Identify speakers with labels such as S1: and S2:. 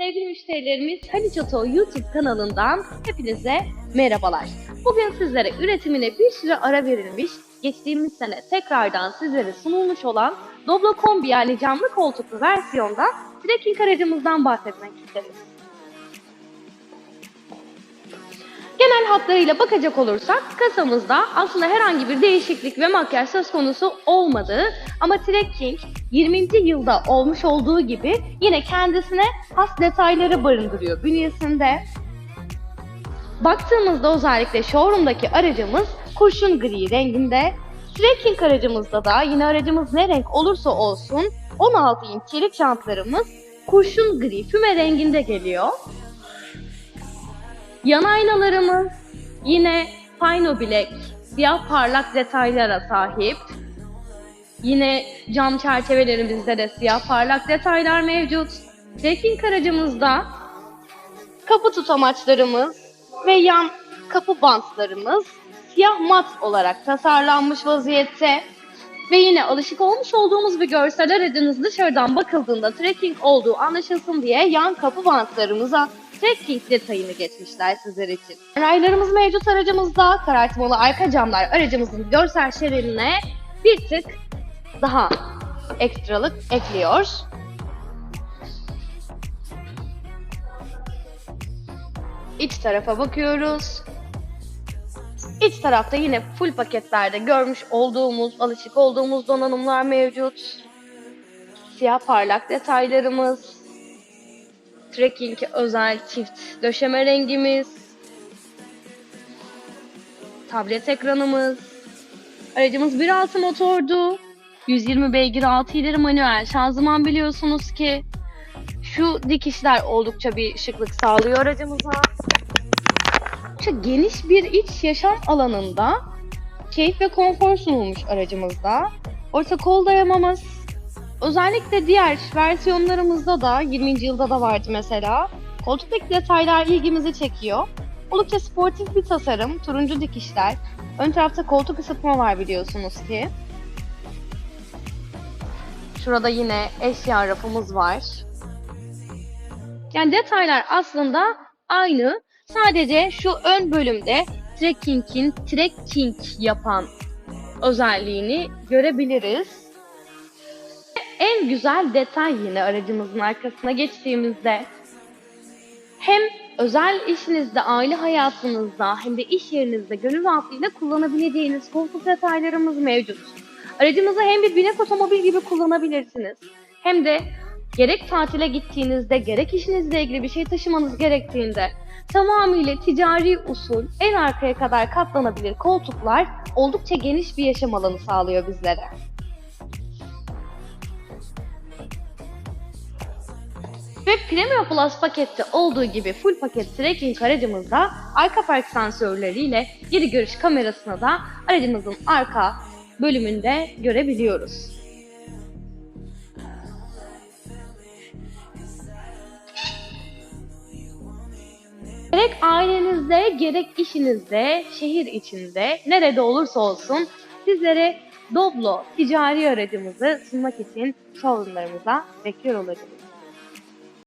S1: Sevgili müşterilerimiz Haliç Oto YouTube kanalından hepinize merhabalar. Bugün sizlere üretimine bir süre ara verilmiş, geçtiğimiz sene tekrardan sizlere sunulmuş olan Doblo Kombi yani camlı koltuklu versiyonda trekking aracımızdan bahsetmek isteriz. Genel hatlarıyla bakacak olursak kasamızda aslında herhangi bir değişiklik ve makyaj söz konusu olmadığı ama Trekking 20. yılda olmuş olduğu gibi yine kendisine has detayları barındırıyor bünyesinde. Baktığımızda özellikle showroom'daki aracımız kurşun gri renginde. Trekking aracımızda da yine aracımız ne renk olursa olsun 16 inç çelik jantlarımız kurşun gri füme renginde geliyor. Yan aynalarımız yine Pino Black siyah parlak detaylara sahip. Yine cam çerçevelerimizde de siyah parlak detaylar mevcut. Trekking aracımızda kapı tutamaçlarımız ve yan kapı bantlarımız siyah mat olarak tasarlanmış vaziyette. Ve yine alışık olmuş olduğumuz bir görsel aracınız dışarıdan bakıldığında trekking olduğu anlaşılsın diye yan kapı bantlarımıza trekking detayını geçmişler sizler için. Raylarımız mevcut aracımızda. Karartmalı arka camlar aracımızın görsel şeridine bir tık daha ekstralık ekliyor. İç tarafa bakıyoruz. İç tarafta yine full paketlerde görmüş olduğumuz, alışık olduğumuz donanımlar mevcut. Siyah parlak detaylarımız. Trekking özel çift döşeme rengimiz. Tablet ekranımız. Aracımız 1.6 motordu. 120 beygir 6 ileri manuel şanzıman biliyorsunuz ki. Şu dikişler oldukça bir şıklık sağlıyor aracımıza. Oldukça geniş bir iç yaşam alanında keyif ve konfor sunulmuş aracımızda. Orta kol dayamamız, özellikle diğer versiyonlarımızda da 20. yılda da vardı mesela. Koltuktaki detaylar ilgimizi çekiyor. Oldukça sportif bir tasarım, turuncu dikişler. Ön tarafta koltuk ısıtma var biliyorsunuz ki. Şurada yine eşya rafımız var. Yani detaylar aslında aynı. Sadece şu ön bölümde trekking'in trekking yapan özelliğini görebiliriz. En güzel detay yine aracımızın arkasına geçtiğimizde hem özel işinizde, aile hayatınızda hem de iş yerinizde gönül rahatlığıyla kullanabileceğiniz koltuk detaylarımız mevcut. Aracımızı hem bir binek otomobil gibi kullanabilirsiniz hem de gerek tatile gittiğinizde gerek işinizle ilgili bir şey taşımanız gerektiğinde tamamıyla ticari usul en arkaya kadar katlanabilir koltuklar oldukça geniş bir yaşam alanı sağlıyor bizlere. Ve Premium Plus pakette olduğu gibi full paket trekking aracımızda arka park sensörleriyle geri görüş kamerasını da aracımızın arka bölümünde görebiliyoruz. Gerek ailenizde, gerek işinizde, şehir içinde, nerede olursa olsun sizlere Doblo ticari aracımızı sunmak için showroomlarımıza bekliyor olacağız.